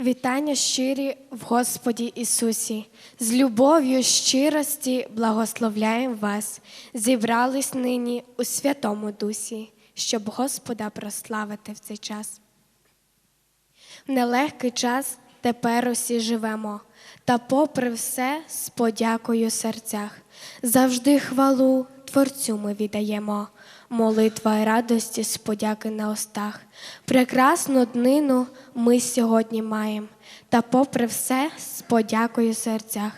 Вітання щирі в Господі Ісусі, з любов'ю щирості благословляємо вас, зібрались нині у Святому Дусі, щоб Господа прославити в цей час. В нелегкий час тепер усі живемо, та попри все з подякою в серцях. Завжди хвалу Творцю ми віддаємо, молитва й радості з подяки на устах. Прекрасну днину ми сьогодні маємо, та попри все з подякою в серцях.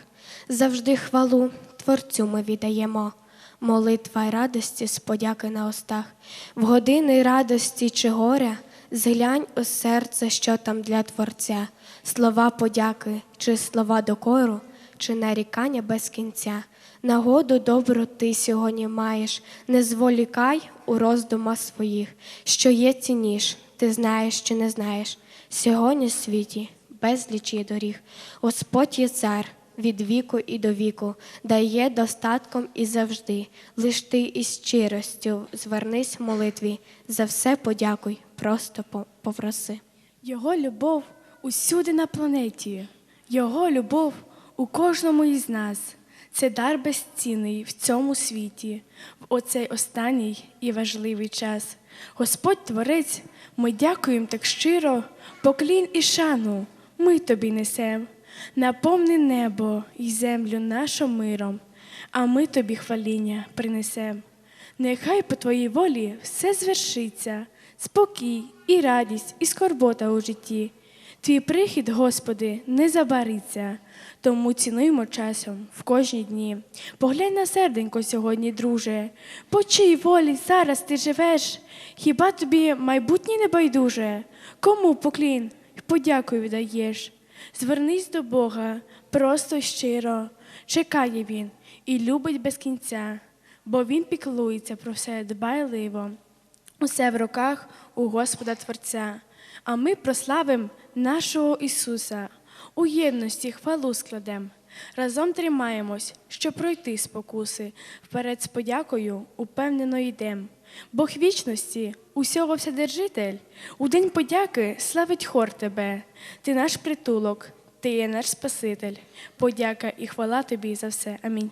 Завжди хвалу Творцю ми віддаємо. Молитва й радості з подяки на устах, в години радості чи горя зглянь у серце, що там для Творця, слова подяки, чи слова докору, чи нарікання без кінця. Нагоду добру ти сьогодні маєш, не зволікай у роздумах своїх, що є цінніш, ти знаєш чи не знаєш. Сьогодні в світі безліч є доріг. Господь є цар, від віку і до віку, дає достатком і завжди. Лиш ти із щиростю звернись в молитві, за все подякуй, просто попроси. Його любов усюди на планеті, Його любов у кожному із нас. Це дар безцінний в цьому світі, в оцей останній і важливий час. Господь Творець, ми дякуємо так щиро, поклін і шану ми тобі несем. Наповни небо і землю нашу миром, а ми тобі хваління принесем. Нехай по твоїй волі все звершиться, спокій і радість, і скорбота у житті. Твій прихід, Господи, не забариться, тому цінуємо часом в кожні дні. Поглянь на серденько сьогодні, друже, по чиїй волі зараз ти живеш? Хіба тобі майбутнє не байдуже? Кому поклін й подяку віддаєш? Звернись до Бога просто й щиро, чекає Він і любить без кінця, бо Він піклується про все дбайливо. Усе в руках у Господа Творця. А ми прославимо нашого Ісуса, у єдності хвалу складем. Разом тримаємось, щоб пройти спокуси. Вперед з подякою упевнено йдем. Бог вічності, усього вседержитель, у день подяки славить хор тебе. Ти наш притулок, ти є наш Спаситель. Подяка і хвала тобі за все. Амінь.